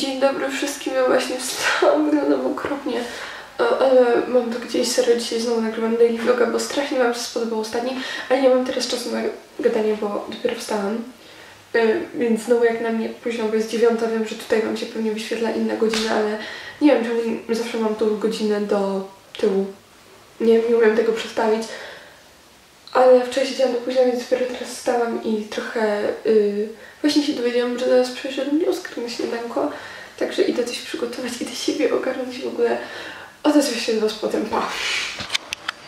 Dzień dobry wszystkim, ja właśnie wstałam, wyglądam okropnie, e, ale mam to gdzieś, serio dzisiaj znowu nagrywam daily vloga, bo strasznie Wam się spodobał ostatni, ale nie mam teraz czasu na gadanie, bo dopiero wstałam, E, więc znowu jak na mnie późno, bo jest dziewiąta, wiem, że tutaj Wam się pewnie wyświetla inna godzina, ale nie wiem, czemu zawsze mam tą godzinę do tyłu, nie, nie umiem tego przestawić. Ale wczoraj siedziałam do późna, więc dopiero teraz wstałam i trochę yy, właśnie się dowiedziałam, że zaraz przyszedł mnie Oskar na śniadanko, także idę coś przygotować, idę siebie ogarnąć w ogóle. Odezwę się do was potem, pa!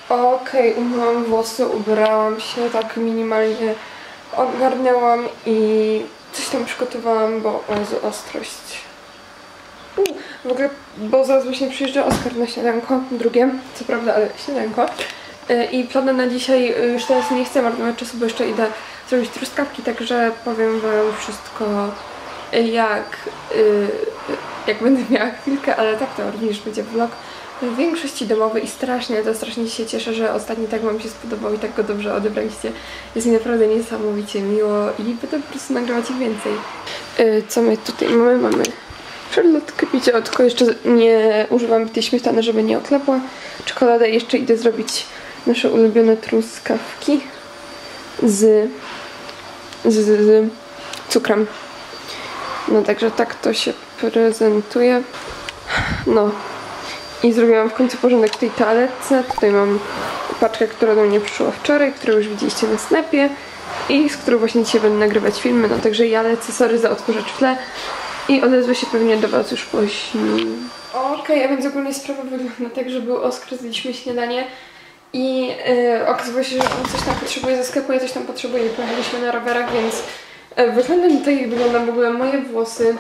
Okej, okay, umyłam włosy, ubrałam się, tak minimalnie ogarnęłam i coś tam przygotowałam, bo Jezu, ostrość. W ogóle, bo zaraz właśnie przyjeżdża Oskar na śniadanko, drugie, co prawda, ale śniadanko. Y, I plany na dzisiaj y, już teraz nie chcę marnować czasu, bo jeszcze idę zrobić truskawki, także powiem Wam wszystko y, jak, jak będę miała chwilkę, ale tak to również będzie vlog w większości domowy i strasznie, to strasznie się cieszę, że ostatni tak Wam się spodobał i tak go dobrze odebraliście. Jest mi naprawdę niesamowicie miło i będę po prostu nagrywać ich więcej. Co my tutaj mamy? Mamy szarlotkę, picie, tylko jeszcze nie używam tej śmietany, żeby nie oklepła. Czekoladę jeszcze idę zrobić nasze ulubione truskawki z, z, z cukrem. No także tak to się prezentuje. No. I zrobiłam w końcu porządek w tej toaletce. Tutaj mam paczkę, która do mnie przyszła wczoraj, którą już widzieliście na snapie i z którą właśnie dzisiaj będę nagrywać filmy. No także ja lecę, sorry za odkurzacz w tle i odezwę się pewnie do Was już później. Okej, okay, a więc ogólnie sprawa wygląda tak, że był Oskar, zjedliśmy śniadanie i yy, okazało się, że on coś tam potrzebuje ze sklepu, ja coś tam potrzebuję. Pojechaliśmy na rowerach, więc yy, wyglądam tutaj, jak wyglądam w ogóle moje włosy.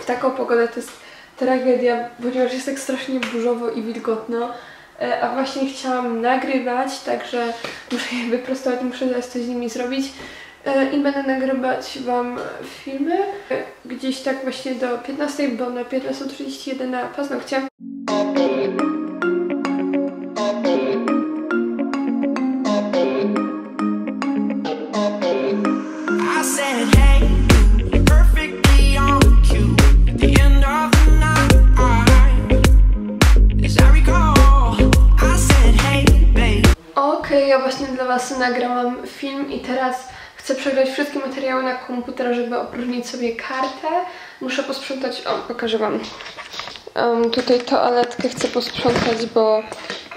W taką pogodę to jest tragedia, ponieważ jest tak strasznie burzowo i wilgotno. Yy, a właśnie chciałam nagrywać, także muszę je wyprostować, muszę zaraz coś z nimi zrobić. Yy, I będę nagrywać Wam filmy gdzieś tak właśnie do 15, bo na 15.31 na paznokcie. Was nagrałam film i teraz chcę przegrać wszystkie materiały na komputer, żeby opróżnić sobie kartę. Muszę posprzątać, o pokażę Wam. Um, tutaj toaletkę chcę posprzątać, bo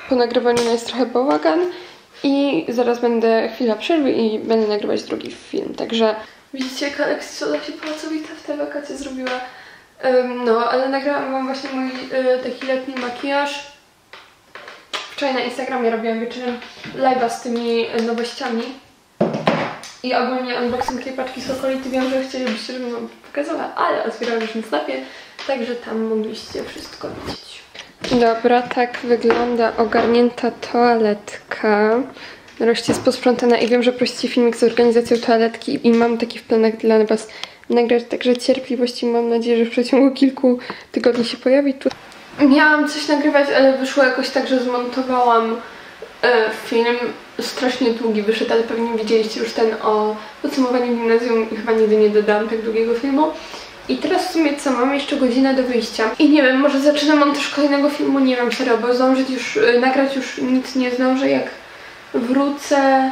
po nagrywaniu jest trochę bałagan i zaraz będę chwila przerwy i będę nagrywać drugi film, także widzicie jaka się pracowita w te wakacje zrobiła. Um, no, ale nagrałam Wam właśnie mój y, taki letni makijaż Wczoraj na Instagramie robiłam wieczorem live'a z tymi nowościami. I ogólnie unboxing tej paczki Sokolity wiem, że chcielibyście, żebym wam pokazała, ale otwierałam już na Snapie, także tam mogliście wszystko widzieć. Dobra, tak wygląda ogarnięta toaletka. Nareszcie jest posprzątana i wiem, że prosicie filmik z organizacją toaletki i mam taki w planach dla Was nagrać, także cierpliwości mam nadzieję, że w przeciągu kilku tygodni się pojawi. Miałam coś nagrywać, ale wyszło jakoś tak, że zmontowałam e, film. Strasznie długi wyszedł, ale pewnie widzieliście już ten o podsumowaniu gimnazjum i chyba nigdy nie dodałam tak długiego filmu. I teraz w sumie co, mam jeszcze godzinę do wyjścia. I nie wiem, może zaczynam mam też kolejnego filmu, nie wiem serio, bo zdążyć już, e, nagrać już nic nie zdążę, jak wrócę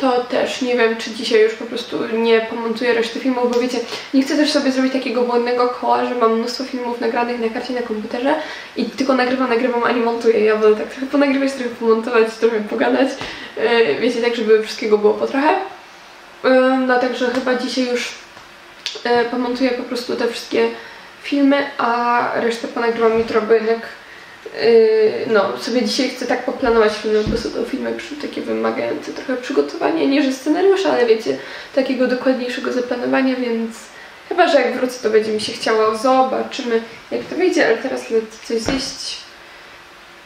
to też nie wiem, czy dzisiaj już po prostu nie pomontuję reszty filmów, bo wiecie, nie chcę też sobie zrobić takiego błędnego koła, że mam mnóstwo filmów nagranych na karcie na komputerze i tylko nagrywam, nagrywam, a nie montuję. Ja wolę tak trochę ponagrywać, trochę pomontować, trochę pogadać. Yy, wiecie, tak, żeby wszystkiego było po trochę. Yy, no także chyba dzisiaj już yy, pomontuję po prostu te wszystkie filmy, a resztę ponagrywam jutro, bo jednak no, sobie dzisiaj chcę tak poplanować filmy, bo są to filmy takie wymagające trochę przygotowania, nie że scenariusza, ale wiecie, takiego dokładniejszego zaplanowania, więc chyba, że jak wrócę, to będzie mi się chciało, zobaczymy jak to wyjdzie, ale teraz lecę coś zjeść.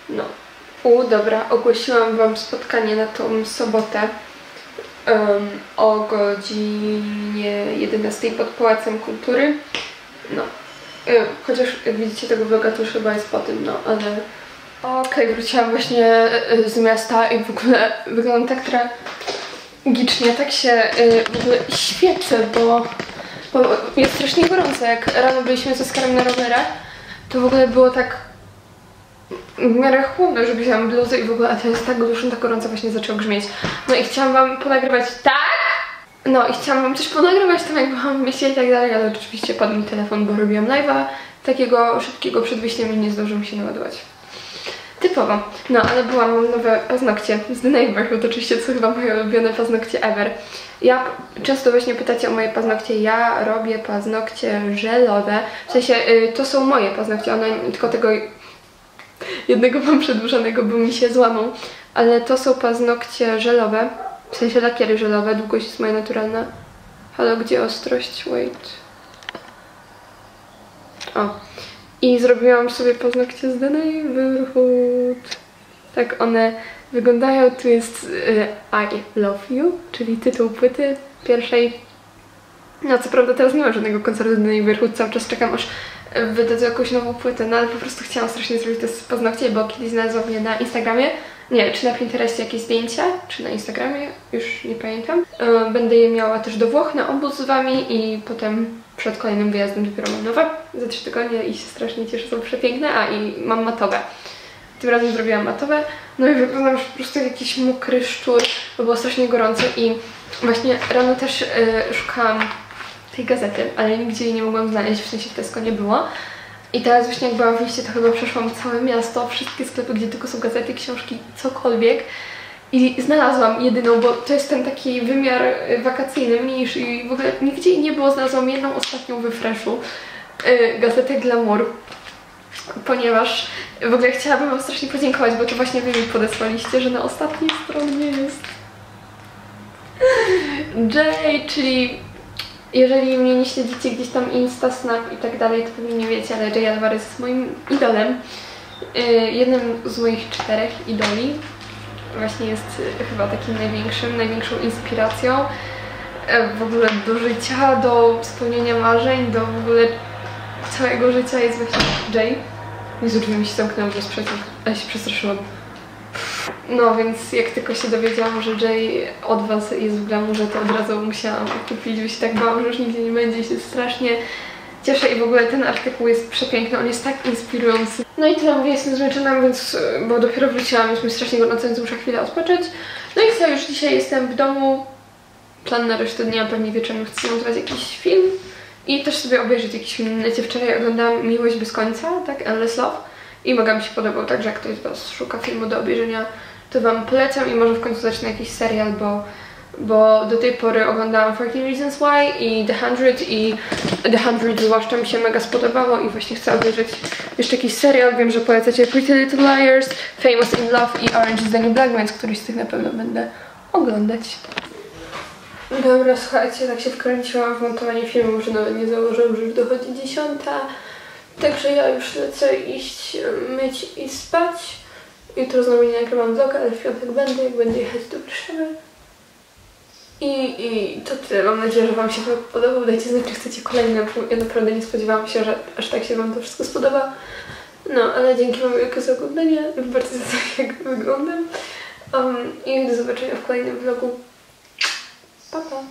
No. U, dobra, ogłosiłam Wam spotkanie na tą sobotę um, o godzinie 11 pod Pałacem Kultury. No, chociaż jak widzicie tego vloga to już chyba jest po tym, no ale... Okej, okay, wróciłam właśnie y, z miasta i w ogóle wyglądam tak tragicznie, tak się y, w ogóle świecę, bo Bo jest strasznie gorąco. Jak rano byliśmy ze Skarem na rowerach, to w ogóle było tak w miarę chłodno, że wzięłam bluzę i w ogóle, a to jest tak duszno, tak gorąco właśnie zaczęło grzmieć. No i chciałam wam ponagrywać tak? No i chciałam wam też ponagrywać tam jak byłam w mieście i tak dalej, ale oczywiście padł mi telefon, bo robiłam live'a takiego szybkiego przed wyjściem i nie zdążyłam się naładować. Typowo. No, ale byłam, mam nowe paznokcie z The Neighborhood, oczywiście, co chyba moje ulubione paznokcie ever. Ja często właśnie pytacie o moje paznokcie. Ja robię paznokcie żelowe. W sensie, y, to są moje paznokcie, one tylko tego jednego mam przedłużonego, bo mi się złamał. Ale to są paznokcie żelowe. W sensie lakiery żelowe, długość jest moja naturalna. Halo, gdzie ostrość? Wait. O. I zrobiłam sobie paznokcie z The Neighborhood. Tak one wyglądają. Tu jest y, I Love You, czyli tytuł płyty pierwszej. No co prawda teraz nie ma żadnego koncertu The Neighborhood, cały czas czekam aż wydadzą jakąś nową płytę, no ale po prostu chciałam strasznie zrobić te paznokcie, bo kiedyś znalazłam je na Instagramie. Nie, czy na Pinterestie jakieś zdjęcia, czy na Instagramie, już nie pamiętam. E, Będę je miała też do Włoch na obóz z Wami i potem przed kolejnym wyjazdem dopiero mam nowe za trzy tygodnie i się strasznie cieszę, są przepiękne, a i mam matowe. Tym razem zrobiłam matowe, no i wyglądam po prostu jak jakiś mokry szczur, bo było strasznie gorąco i właśnie rano też y, szukałam tej gazety, ale nigdzie jej nie mogłam znaleźć, w sensie w Tesco nie było. I teraz właśnie jak byłam w mieście, to chyba przeszłam całe miasto, wszystkie sklepy, gdzie tylko są gazety, książki, cokolwiek. I znalazłam jedyną, bo to jest ten taki wymiar y, wakacyjny, mniejszy i w ogóle nigdzie nie było. Znalazłam jedną ostatnią we Freshu, yy, gazetę Glamour, ponieważ w ogóle chciałabym Wam strasznie podziękować, bo to właśnie Wy mi podesłaliście, że na ostatniej stronie jest Jay, czyli jeżeli mnie nie śledzicie gdzieś tam Insta, Snap i tak dalej, to pewnie nie wiecie, ale Jay Alvarez jest moim idolem. Yy, jednym z moich czterech idoli. Właśnie jest yy, chyba takim największym, największą inspiracją yy, w ogóle do życia, do spełnienia marzeń, do w ogóle całego życia jest właśnie Jay. Jezu, drzwi mi się zamknęły ale się przestraszyłam. No, więc jak tylko się dowiedziałam, że Jay od Was jest w glamourze, to od razu musiałam kupić, bo się tak bałam, że już nigdzie nie będzie i się strasznie cieszę i w ogóle ten artykuł jest przepiękny, on jest tak inspirujący. No i tyle mówię, jestem zmęczona, więc, bo dopiero wróciłam, jest mi strasznie gorąco, więc muszę chwilę odpocząć. No i co, już dzisiaj jestem w domu, plan na resztę dnia, pewnie wieczorem chcę montować jakiś film i też sobie obejrzeć jakiś film. Wiecie, wczoraj oglądałam Miłość bez końca, tak, Endless Love i mega mi się podobał, także jak ktoś z Was szuka filmu do obejrzenia, to Wam polecam i może w końcu zacznę jakiś serial, bo, bo do tej pory oglądałam 14 Reasons Why i The 100 i The 100 zwłaszcza mi się mega spodobało i właśnie chcę obejrzeć jeszcze jakiś serial. Wiem, że polecacie Pretty Little Liars, Famous in Love i Orange is the New Black, więc któryś z tych na pewno będę oglądać. Dobra, słuchajcie, tak się wkręciłam w montowanie filmu, że nawet nie założyłam, że już dochodzi dziesiąta. Także ja już lecę iść myć i spać. Jutro znowu nie nagrywam vloga, ale w piątek będę, jak będę jechać do Warszawy. I, I to tyle. Mam nadzieję, że Wam się podobał. Dajcie znać, czy chcecie kolejny. Ja naprawdę nie spodziewałam się, że aż tak się Wam to wszystko spodoba. No, ale dzięki Wam wielkie za oglądanie. Wybaczcie za to, jak wyglądam. Um, I do zobaczenia w kolejnym vlogu. Pa, pa.